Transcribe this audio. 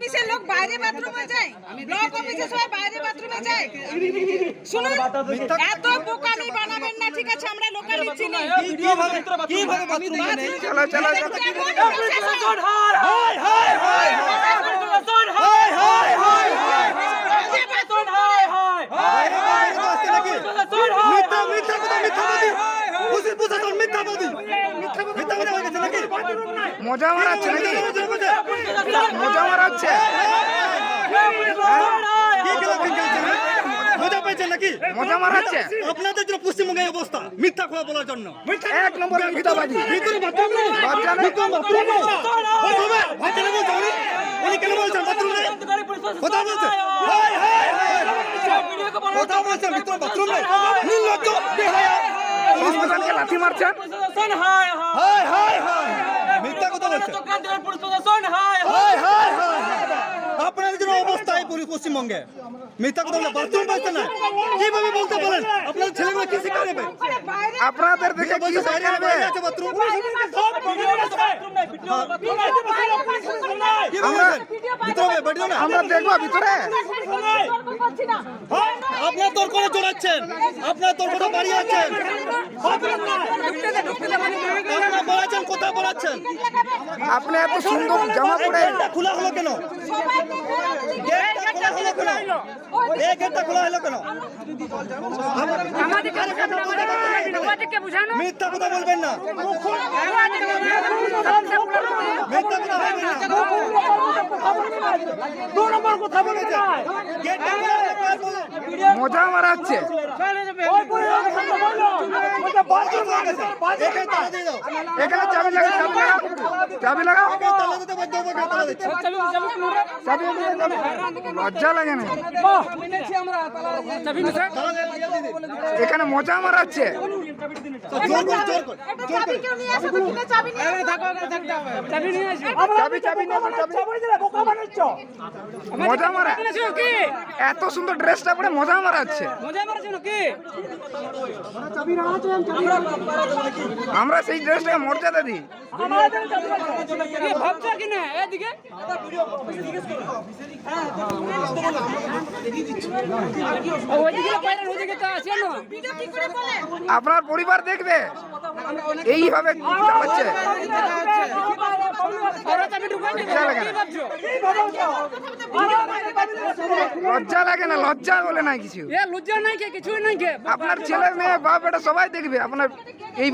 অফিসের লোক বাইরে বাথরুমে যায়। ব্লক অফিসে সবাই বাইরে বাথরুমে যায়। শুনুন এত বোকামি বানাবেন না ঠিক আছে আমরা লোকালি চিনি। কীভাবে বাথরুমে নেই চলো চলো হয়ে মজা মারাচ্ছে নাকি? মজা মারাচ্ছে কি মজা পেয়েছেন নাকি মজা মারাচ্ছে আপনাদের জন্য পশ্চিমবঙ্গে অবস্থা মিথ্যা কথা বলার জন্য এক নম্বর মিথ্যাবাদী ভিতরে বাথরুম নেই লজ্জা নেই। ভিতরে বাথরুম নেই ওই তবে ভাই কেন বলছেন উনি উনি কেন বলছেন বাথরুম নেই কথা বলছেন হাই হাই হাই কথা বলছেন ভিতরে বাথরুম নেই নির্লজ্জ বেহায়া সংবিধানকে লাথি মারছেন হাই হাই হাই কথা বলছেন হাই হাই হাই আপনাদের জন্য অবস্থা এই পুরো পশ্চিমবঙ্গে। মিথ্যা কথা বলে বাথরুম পাচ্ছেন না। কীভাবে বলতে পারেন আপনার ছেলেগুলো কি শিক্ষা নেবে আপনাদের দেখে কি কি আমরা দেখব ভিতরে। আপনার তোর করে জোড়াচ্ছেন আপনার তোর করে বাড়ি আছেন আপনার বলাচ্ছেন কোথায় বলাচ্ছেন আপনি এত সুন্দর জামা গেটটা খোলা হলো কেন? গেটটা খোলা হলো কেন? এই গেটটা খোলা হলো কেন মিথ্যা কথা বলবেন না। মিথ্যা কথা বলবেন না। দু নম্বর কথা বলেছে। গেটটা খোলা হলো কেন বলুন? মজা মারাচ্ছে। এখানে চাবি লাগা চাবি লাগাও। চাবি লাগাও। লজ্জা লাগে না। এখানে মজা মারাচ্ছে। মজা মারা। এত সুন্দর ড্রেসটা পরে মজা মারাচ্ছে। আমরা সেই ড্রেসটাকে মর্যাদা দিই। আপনার পরিবার দেখবে এইভাবে চালাচ্ছে লজ্জা লাগে না লজ্জা লাগে না লজ্জা বলে না কিছু লজ্জা নাই কে কিছুই নাই কে আপনার ছেলে মেয়ে বাপ এটা সবাই দেখবে আপনার এই